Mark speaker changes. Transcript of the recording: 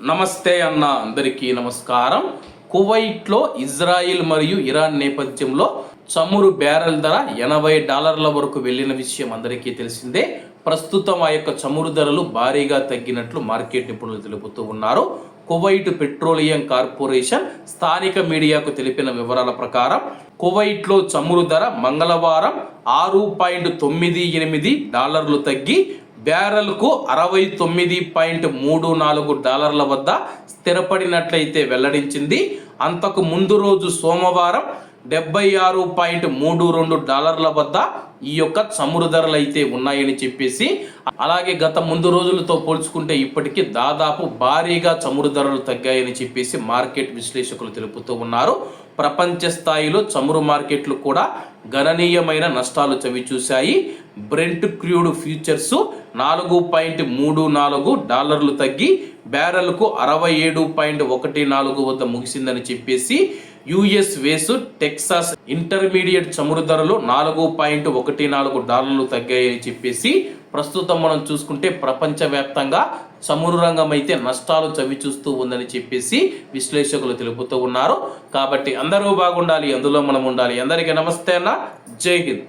Speaker 1: నమస్తే అన్న అందరికీ నమస్కారం. కువైట్లో ఇజ్రాయిల్ మరియు ఇరాన్ నేపథ్యంలో చమురు బ్యారెల్ ధర ఎనభై డాలర్ల వరకు వెళ్ళిన విషయం అందరికీ తెలిసిందే. ప్రస్తుతం ఆ యొక్క చమురు ధరలు భారీగా తగ్గినట్లు మార్కెట్ నిపుణులు తెలుపుతూ ఉన్నారు. కువైట్ పెట్రోలియం కార్పొరేషన్ స్థానిక మీడియాకు తెలిపిన వివరాల ప్రకారం కువైట్లో చమురు ధర మంగళవారం ఆరు పాయింట్ తొమ్మిది ఎనిమిది డాలర్లు తగ్గి బ్యారెల్కు అరవై తొమ్మిది పాయింట్ మూడు నాలుగు డాలర్ల వద్ద స్థిరపడినట్లయితే వెల్లడించింది. అంతకు ముందు రోజు సోమవారం డెబ్బై ఆరు పాయింట్ మూడు రెండు డాలర్ల వద్ద ఈ యొక్క చమురు ధరలు అయితే ఉన్నాయని చెప్పేసి అలాగే గత ముందు రోజులతో పోల్చుకుంటే ఇప్పటికీ దాదాపు భారీగా చమురు ధరలు తగ్గాయని చెప్పేసి మార్కెట్ విశ్లేషకులు తెలుపుతూ ఉన్నారు. ప్రపంచ స్థాయిలో చమురు మార్కెట్లు కూడా గణనీయమైన నష్టాలు చవిచూశాయి. బ్రెంట్ క్రూడ్ ఫ్యూచర్స్ నాలుగు పాయింట్ మూడు నాలుగు డాలర్లు తగ్గి బ్యారెల్కు అరవై ఏడు పాయింట్ ఒకటి నాలుగు వద్ద ముగిసిందని చెప్పేసి యుఎస్ వేసు టెక్సాస్ ఇంటర్మీడియట్ చమురు ధరలు నాలుగు పాయింట్ ఒకటి నాలుగు డాలర్లు తగ్గాయని చెప్పేసి ప్రస్తుతం మనం చూసుకుంటే ప్రపంచవ్యాప్తంగా చమురు రంగం అయితే నష్టాలు చవి చూస్తూ ఉందని చెప్పేసి విశ్లేషకులు తెలుపుతూ ఉన్నారు. కాబట్టి అందరూ బాగుండాలి అందులో మనం ఉండాలి. అందరికీ నమస్తే అన్న. జై హింద్.